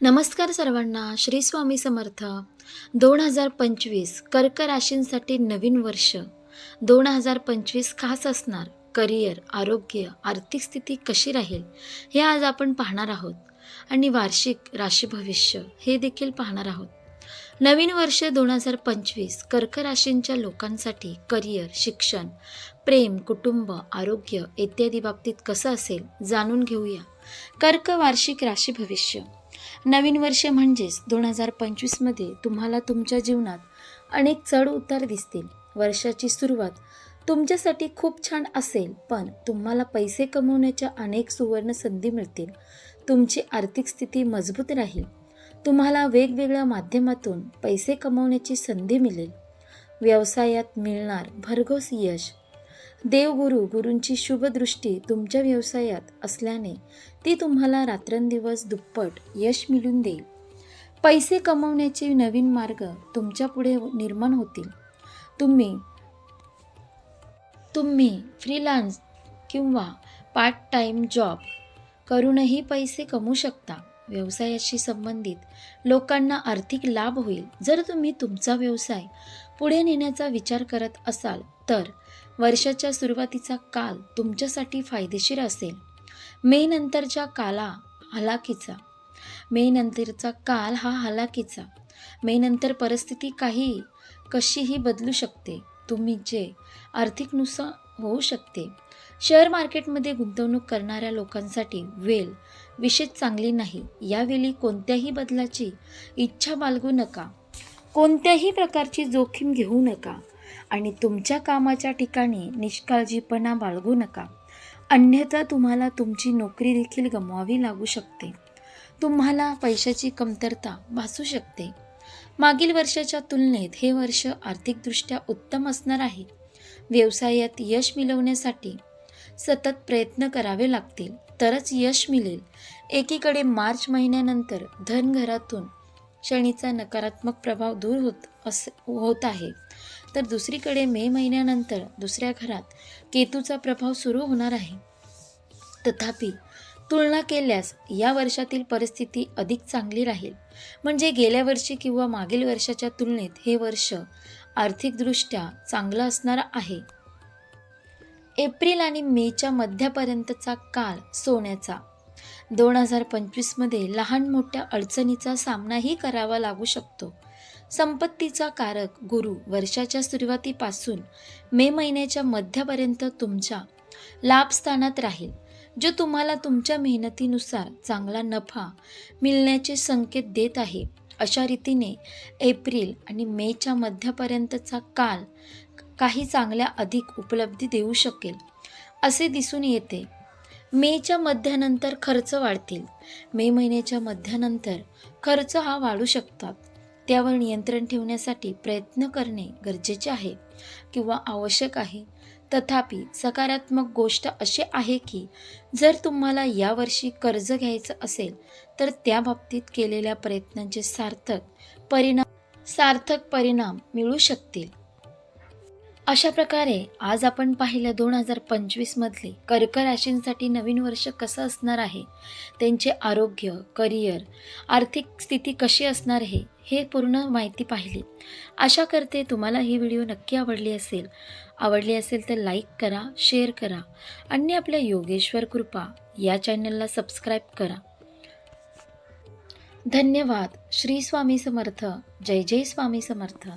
नमस्कार सर्वांना श्री स्वामी समर्थ. दोन हजार पंचवीस कर्क राशींसाठी नवीन वर्ष. दोन हजार पंचवीस खास असणार. करिअर आरोग्य आर्थिक स्थिती कशी राहील हे आज आपण पाहणार आहोत. आणि वार्षिक राशी भविष्य हे देखील पाहणार आहोत. नवीन वर्ष दोन हजार पंचवीस कर्क राशींच्या लोकांसाठी करिअर शिक्षण प्रेम कुटुंब आरोग्य इत्यादी बाबतीत कसं असेल जाणून घेऊया. कर्क वार्षिक राशी भविष्य. नवीन वर्ष म्हणजेच दोन हजार पंचवीसमध्ये तुम्हाला तुमच्या जीवनात अनेक चढ उतार दिसतील. वर्षाची सुरुवात तुमच्यासाठी खूप छान असेल पण तुम्हाला पैसे कमवण्याच्या अनेक सुवर्ण संधी मिळतील. तुमची आर्थिक स्थिती मजबूत राहील. तुम्हाला वेगवेगळ्या माध्यमातून पैसे कमवण्याची संधी मिळेल. व्यवसायात मिळणार भरघोस यश. देवगुरु गुरूंची शुभदृष्टी तुमच्या व्यवसायात असल्याने ती तुम्हाला रात्रंदिवस दुप्पट यश मिळून देईल. पैसे कमवण्याचे नवीन मार्ग तुमच्यापुढे निर्माण होतील. तुम्ही तुम्ही फ्रीलान्स किंवा पार्ट टाईम जॉब करूनही पैसे कमवू शकता. व्यवसायाशी संबंधित लोकांना आर्थिक लाभ होईल. जर तुम्ही तुमचा व्यवसाय पुढे नेण्याचा विचार करत असाल तर वर्षाच्या सुरुवातीचा काल तुमच्यासाठी फायदेशीर असेल. मे नंतरच्या काला हलाखीचा. मे नंतरचा काल हा हलाखीचा. मे नंतर परिस्थिती काही कशीही बदलू शकते. तुम्ही जे आर्थिक नुकसान होऊ शकते. शेअर मार्केटमध्ये गुंतवणूक करणाऱ्या लोकांसाठी वेल विशेष चांगली नाही. यावेळी कोणत्याही बदलाची इच्छा बाळगू नका. कोणत्याही प्रकारची जोखीम घेऊ नका. आणि तुमच्या कामाच्या ठिकाणी निष्काळजीपणा बाळगू नका. अन्यथा तुम्हाला तुमची नोकरी देखील गमवावी लागू शकते. तुम्हाला पैशाची कमतरता भासू शकते. मागील वर्षाच्या तुलनेत हे वर्ष आर्थिकदृष्ट्या उत्तम असणार आहे. व्यवसायात यश मिळवण्यासाठी सतत प्रयत्न करावे लागतील. तरच यश मिळेल. एकीकडे मार्च महिन्यानंतर धनघरातून शनीचा नकारात्मक प्रभाव दूर होत अस होत आहे. तर दुसरीकडे मे महिन्यानंतर दुसऱ्या घरात केतूचा प्रभाव सुरू होणार आहे. तथापि तुलना केल्यास या वर्षातील परिस्थिती अधिक चांगली राहील. म्हणजे गेल्या वर्षी किंवा मागील वर्षाच्या तुलनेत हे वर्ष आर्थिकदृष्ट्या चांगलं असणार आहे. एप्रिल आणि मेच्या मध्यापर्यंतचा काळ सोन्याचा. दोन हजार पंचवीसमध्ये लहान मोठ्या अडचणीचा सामनाही करावा लागू शकतो. संपत्तीचा कारक गुरु वर्षाच्या सुरुवातीपासून मे महिन्याच्या मध्यापर्यंत तुमच्या लाभस्थानात राहील जो तुम्हाला तुमच्या मेहनतीनुसार चांगला नफा मिळण्याचे संकेत देत आहे. अशा रीतीने एप्रिल आणि मेच्या मध्यापर्यंतचा काल काही चांगल्या अधिक उपलब्धी देऊ शकेल असे दिसून येते. मेच्या मध्यानंतर खर्च वाढतील. मे महिन्याच्या मध्यानंतर खर्च हा वाढू शकतात. त्यावर नियंत्रण ठेवण्यासाठी प्रयत्न करणे गरजेचे आहे किंवा आवश्यक आहे. तथापि सकारात्मक गोष्ट अशी आहे की जर तुम्हाला यावर्षी कर्ज घ्यायचं असेल तर त्या बाबतीत केलेल्या प्रयत्नांचे सार्थक परिणाम सार्थक परिणाम मिळू शकतील. अशा प्रकारे आज आपण पाहिलं दोन हजार पंचवीसमधले कर्क राशींसाठी नवीन वर्ष कसं असणार आहे त्यांचे आरोग्य करिअर आर्थिक स्थिती कशी असणार आहे हे पूर्ण माहिती पाहिली. आशा करते तुम्हाला ही व्हिडिओ नक्की आवडली असेल. आवडली असेल तर लाईक करा शेअर करा आणि आपल्या योगेश्वर कृपा या चॅनलला सबस्क्राईब करा. धन्यवाद. श्री स्वामी समर्थ. जय जय स्वामी समर्थ.